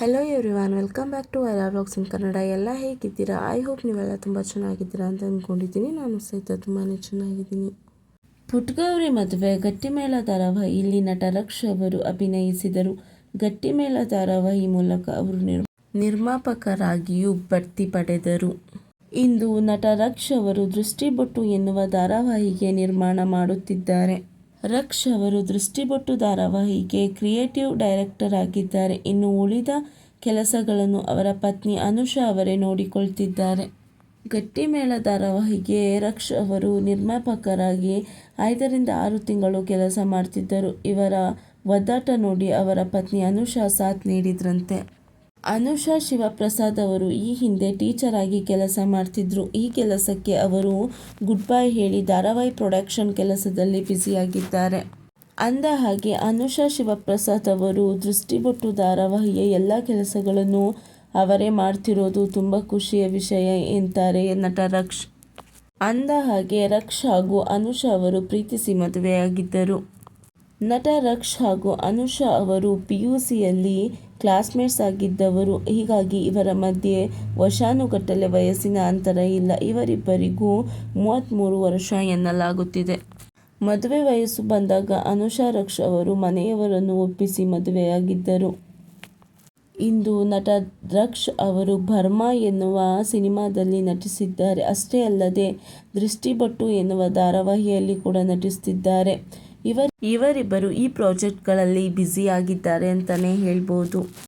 Hello everyone welcome back to Aira blogs in Kannada ಎಲ್ಲ ಹೇಗಿದ್ದೀರಾ? I hope ನೀವೆಲ್ಲ ತುಂಬ ಚೆನ್ನಾಗಿದ್ದೀರಾ ಅಂತ ಅಂದ್ಕೊಂಡಿದ್ದೀನಿ ನಾನು ಸಹಿತ ತುಂಬಾ ಚೆನ್ನಾಗಿದ್ದೀನಿ. ಪುಟ್ಗೌರಿ ಮದುವೆ ಗಟ್ಟಿಮೇಳ ಧಾರಾವಾಹಿ. ಇಲ್ಲಿ ನಟ ರಕ್ಷ್ ಅವರು ಅಭಿನಯಿಸಿದರು. ಗಟ್ಟಿಮೇಳ ಧಾರಾವಾಹಿ ಮೂಲಕ ಅವರು ನಿರ್ ನಿರ್ಮಾಪಕರಾಗಿಯೂ ಬಡ್ತಿ ಪಡೆದರು. ಇಂದು ನಟ ರಕ್ಷ್ ಅವರು ದೃಷ್ಟಿಬೊಟ್ಟು ಎನ್ನುವ ಧಾರಾವಾಹಿಗೆ ನಿರ್ಮಾಣ ಮಾಡುತ್ತಿದ್ದಾರೆ. ರಕ್ಷ್ ಅವರು ದೃಷ್ಟಿಬೊಟ್ಟು ಧಾರಾವಾಹಿಗೆ ಕ್ರಿಯೇಟಿವ್ ಡೈರೆಕ್ಟರ್ ಆಗಿದ್ದಾರೆ. ಇನ್ನು ಉಳಿದ ಕೆಲಸಗಳನ್ನು ಅವರ ಪತ್ನಿ ಅನುಷಾ ಅವರೇ ನೋಡಿಕೊಳ್ತಿದ್ದಾರೆ. ಗಟ್ಟಿಮೇಳ ಧಾರಾವಾಹಿಗೆ ರಕ್ಷ್ ಅವರು ನಿರ್ಮಾಪಕರಾಗಿ ಐದರಿಂದ ಆರು ತಿಂಗಳು ಕೆಲಸ ಮಾಡ್ತಿದ್ದರು. ಇವರ ಒದ್ದಾಟ ನೋಡಿ ಅವರ ಪತ್ನಿ ಅನುಷಾ ಸಾಥ್ ನೀಡಿದ್ರಂತೆ. ಅನುಷಾ ಶಿವಪ್ರಸಾದ್ ಅವರು ಈ ಹಿಂದೆ ಟೀಚರ್ ಆಗಿ ಕೆಲಸ ಮಾಡ್ತಿದ್ರು. ಈ ಕೆಲಸಕ್ಕೆ ಅವರು ಗುಡ್ ಬೈ ಹೇಳಿ ಧಾರಾವಾಹಿ ಪ್ರೊಡಕ್ಷನ್ ಕೆಲಸದಲ್ಲಿ ಬ್ಯುಸಿಯಾಗಿದ್ದಾರೆ ಅಂದ ಹಾಗೆ ಅನುಷಾ ಶಿವಪ್ರಸಾದ್ ಅವರು ದೃಷ್ಟಿಬೊಟ್ಟು ಧಾರಾವಾಹಿಯ ಎಲ್ಲ ಕೆಲಸಗಳನ್ನು ಅವರೇ ಮಾಡ್ತಿರೋದು ತುಂಬ ಖುಷಿಯ ವಿಷಯ ಎಂತಾರೆ ನಟ ರಕ್ಷ್. ಅಂದ ಹಾಗೆ ರಕ್ಷ್ ಹಾಗೂ ಅನುಷಾ ಅವರು ಪ್ರೀತಿಸಿ ಮದುವೆಯಾಗಿದ್ದರು. ನಟ ರಕ್ಷ್ ಹಾಗೂ ಅನುಷಾ ಅವರು ಪಿ ಯು ಸಿಯಲ್ಲಿ ಕ್ಲಾಸ್ಮೇಟ್ಸ್ ಆಗಿದ್ದವರು. ಹೀಗಾಗಿ ಇವರ ಮಧ್ಯೆ ವಶಾನುಗಟ್ಟಲೆ ವಯಸ್ಸಿನ ಅಂತರ ಇಲ್ಲ. ಇವರಿಬ್ಬರಿಗೂ ಮೂವತ್ತ್ಮೂರು ವರ್ಷ ಎನ್ನಲಾಗುತ್ತಿದೆ. ಮದುವೆ ವಯಸ್ಸು ಬಂದಾಗ ಅನುಷಾ ರಕ್ಷ್ ಅವರು ಮನೆಯವರನ್ನು ಒಪ್ಪಿಸಿ ಮದುವೆಯಾಗಿದ್ದರು. ಇಂದು ನಟ ರಕ್ಷ್ ಅವರು ಬರ್ಮಾ ಎನ್ನುವ ಸಿನಿಮಾದಲ್ಲಿ ನಟಿಸಿದ್ದಾರೆ. ಅಷ್ಟೇ ಅಲ್ಲದೆ ದೃಷ್ಟಿಬಟ್ಟು ಎನ್ನುವ ಧಾರಾವಾಹಿಯಲ್ಲಿ ಕೂಡ ನಟಿಸುತ್ತಿದ್ದಾರೆ. ಇವರಿಬ್ಬರು ಈ ಪ್ರಾಜೆಕ್ಟ್ಗಳಲ್ಲಿ ಬ್ಯುಸಿಯಾಗಿದ್ದಾರೆ ಅಂತಲೇ ಹೇಳ್ಬೋದು.